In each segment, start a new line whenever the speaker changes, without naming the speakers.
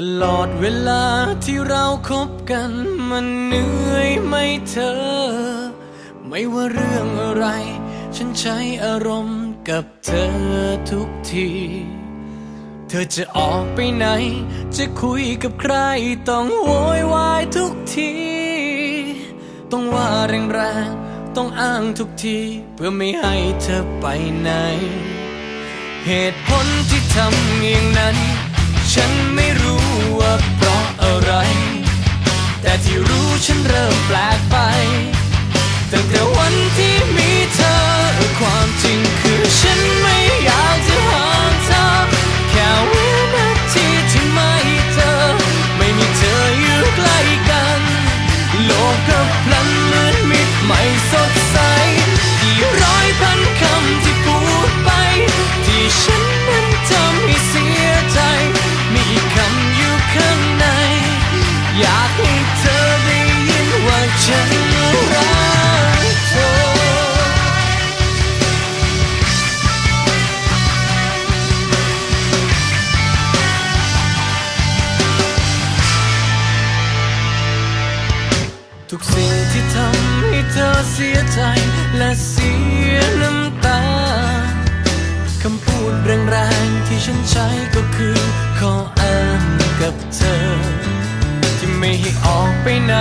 ตลอดเวลาที่เราคบกันมันเหนื่อยไหมเธอ ไม่ว่าเรื่องอะไร ฉันใช้อารมณ์กับเธอทุกที เธอจะออกไปไหน จะคุยกับใครต้องโวยวายทุกที ต้องว่าแรงๆต้องอ้างทุกที เพื่อไม่ให้เธอไปไหน เหตุผลที่ทำอย่างนั้น สียใจและเสียน้ำตา คำพูดแรงๆที่ฉันใช้ก็คือขออ้างกับเธอ ที่ไม่ให้ออกไปไหน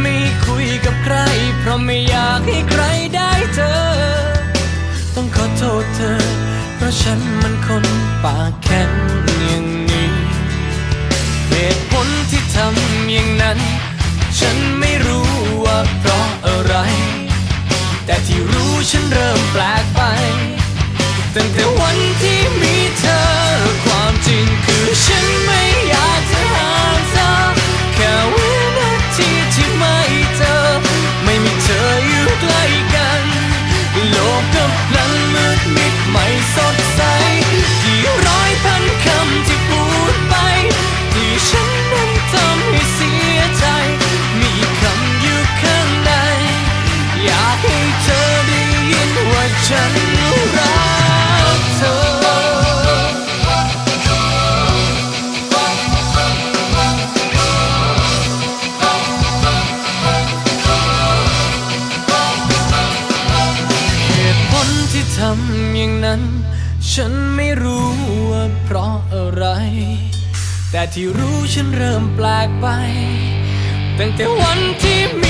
ไม่คุยกับใคร เพราะไม่อยากให้ใครได้เจอต้องขอโทษเธอ เพราะฉันมันคนปากแข็งอย่างนี้เหตุผลที่ทำอย่างนั้น ฉันไม่รู้ว่าเพราะอะไร แต่ที่รู้ฉันเริ่มแปลกไปตั้งแต่วันที่มีเธอำอย่างนั้น ฉันไม่รู้ว่าเพราะอะไร แต่ที่รู้ฉันเริ่มแปลกไปตั้งแต่วันที่มี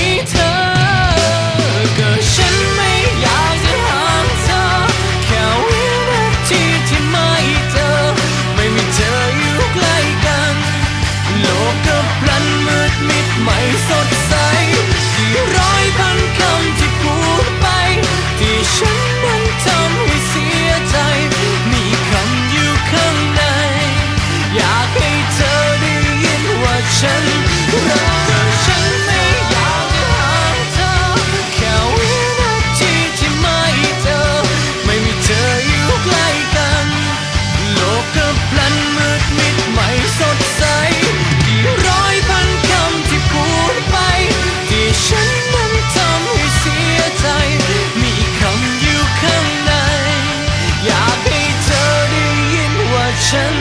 ฉันรักแต่ฉันไม่อยากจะห่างเธอ แค่วินาทีที่ไม่เจอไม่มีเธออยู่ใกล้กัน โลกก็พลันมืดมิดไม่สดใสกี่ร้อยพันคำที่พูดไป ที่ฉันนั้นทำให้เสียใจ มีคำอยู่ข้างใน อยากให้เธอได้ยินว่าฉัน